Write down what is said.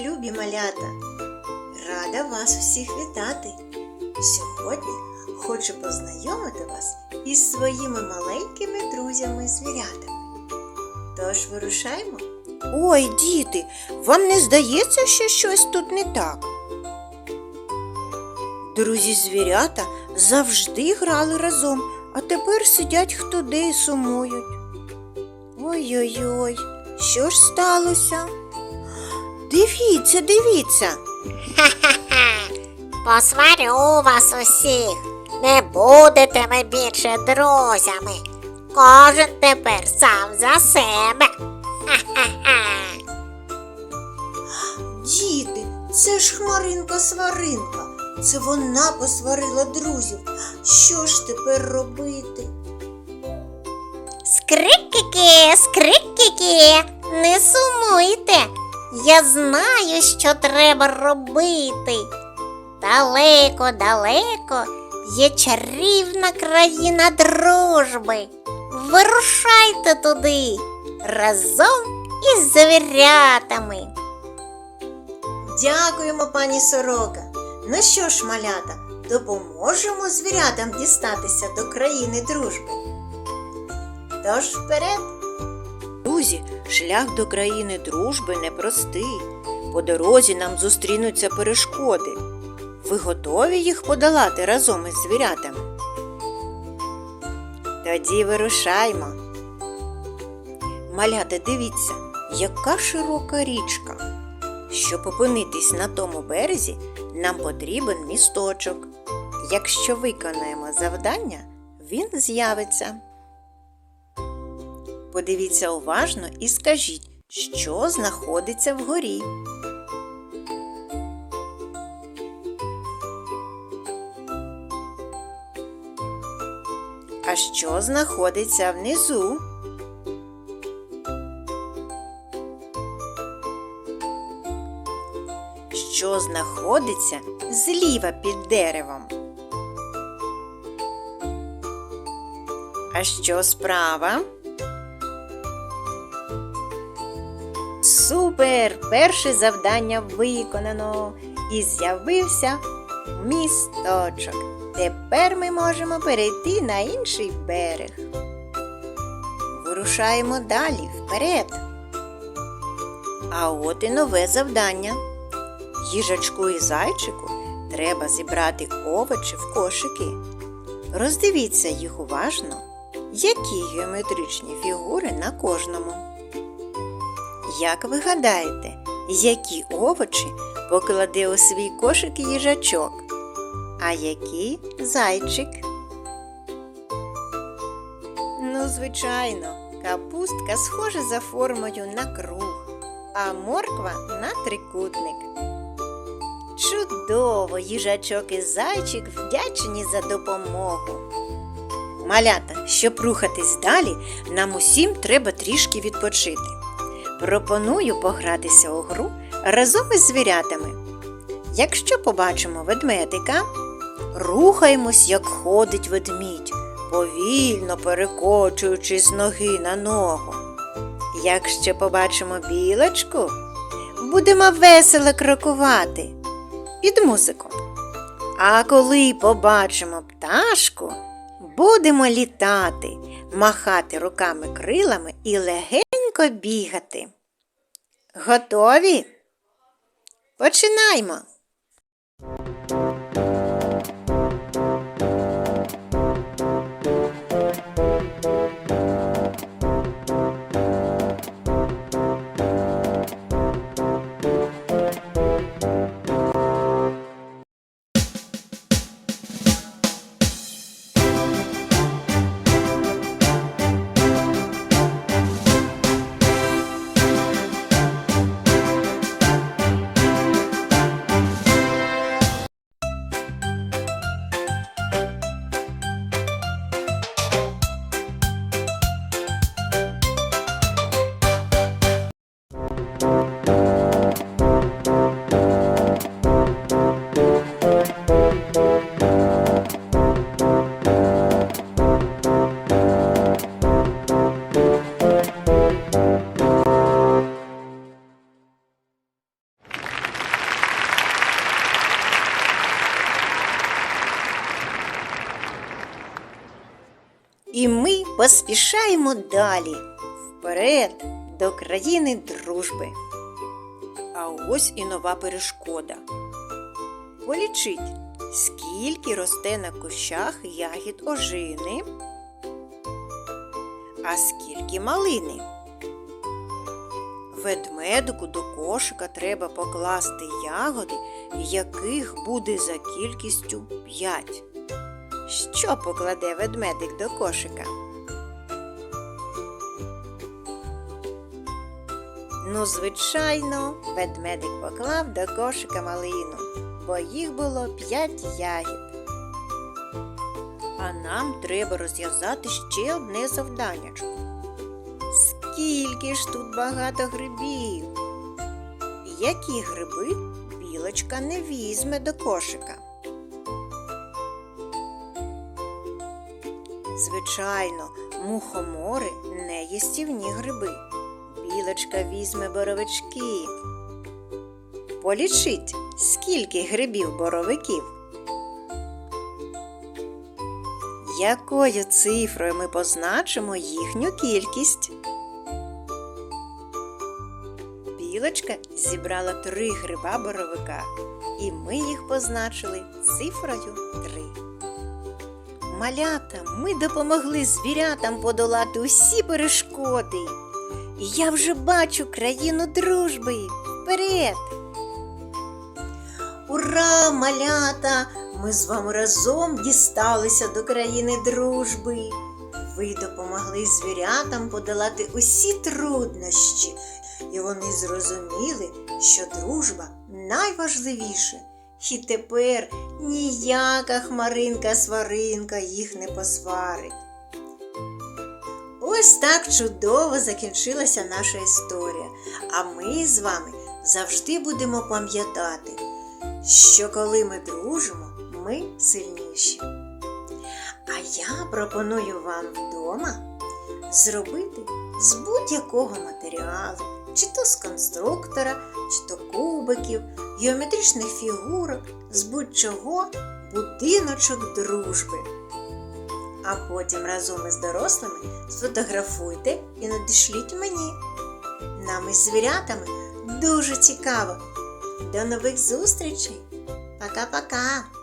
любі малята! Рада вас усіх вітати! Сьогодні хочу познайомити вас із своїми маленькими друзями-звірятами. Тож вирушаймо. Ой, діти, вам не здається, що щось тут не так? Друзі звірята завжди грали разом, а тепер сидять хто де і сумують. Ой-ой-ой, що ж сталося? Дивіться, дивіться. Ха. Посварю вас усіх. Не будете ви більше друзями. Кожен тепер сам за себе. Ха-ха-ха. Діти, це ж хмаринка сваринка. Це вона посварила друзів. Що ж тепер робити? Скрикики, скрикики, не сумуйте. Я знаю, що треба робити. Далеко, далеко є чарівна країна дружби. Вирушайте туди разом із звірятами. Дякуємо, пані сорока. Ну що ж, малята, допоможемо звірятам дістатися до країни дружби. Тож вперед! Друзі, шлях до країни дружби непростий. По дорозі нам зустрінуться перешкоди. Ви готові їх подолати разом із звірятами? Тоді вирушаймо. Малята, дивіться, яка широка річка. Щоб опинитись на тому березі, нам потрібен місточок. Якщо виконаємо завдання, він з'явиться. Подивіться уважно і скажіть, що знаходиться вгорі. А що знаходиться внизу? Що знаходиться зліва під деревом? А що справа? Супер! Перше завдання виконано і з'явився місточок. Тепер ми можемо перейти на інший берег. Вирушаємо далі вперед. А от і нове завдання. Їжачку і зайчику треба зібрати овочі в кошики. Роздивіться їх уважно, які геометричні фігури на кожному. Як ви гадаєте, які овочі покладе у свій кошик їжачок, а які зайчик? Ну, звичайно, капустка схожа за формою на круг, а морква на трикутник. Чудово, їжачок і зайчик вдячні за допомогу. Малята, щоб рухатись далі, нам усім треба трішки відпочити. Пропоную погратися у гру разом із звірятами. Якщо побачимо ведмедика, рухаємось, як ходить ведмідь, повільно перекочуючи з ноги на ногу. Якщо побачимо білочку, будемо весело крокувати під музику. А коли побачимо пташку, будемо літати, махати руками крилами і легенько бігати. Готові? Починаймо! І ми поспішаємо далі, вперед до країни дружби. А ось і нова перешкода. Полічіть, скільки росте на кущах ягід ожини, а скільки малини. Ведмедику до кошика треба покласти ягоди, яких буде за кількістю 5. Що покладе ведмедик до кошика? Ну, звичайно, ведмедик поклав до кошика малину, бо їх було 5 ягід. А нам треба розв'язати ще одне завданнячко. Скільки ж тут багато грибів? Які гриби білочка не візьме до кошика? Звичайно, мухомори не їстівні гриби. Білочка візьме боровички. Полічіть, скільки грибів боровиків. Якою цифрою ми позначимо їхню кількість? Білочка зібрала три гриба боровика, і ми їх позначили цифрою 3. Малята, ми допомогли звірятам подолати усі перешкоди. І я вже бачу країну дружби. Вперед! Ура, малята! Ми з вами разом дісталися до країни дружби. Ви допомогли звірятам подолати усі труднощі, і вони зрозуміли, що дружба найважливіше. І тепер ніяка хмаринка сваринка їх не посварить. Ось так чудово закінчилася наша історія. А ми з вами завжди будемо пам'ятати, що коли ми дружимо, ми сильніші. А я пропоную вам вдома зробити з будь-якого матеріалу, чи то з конструктора, чи то кубиків, геометричних фігурок, з будь-чого будиночок дружби. А потім разом із дорослими сфотографуйте і надішліть мені. Нам із звірятами дуже цікаво. До нових зустрічей! Пока-пока!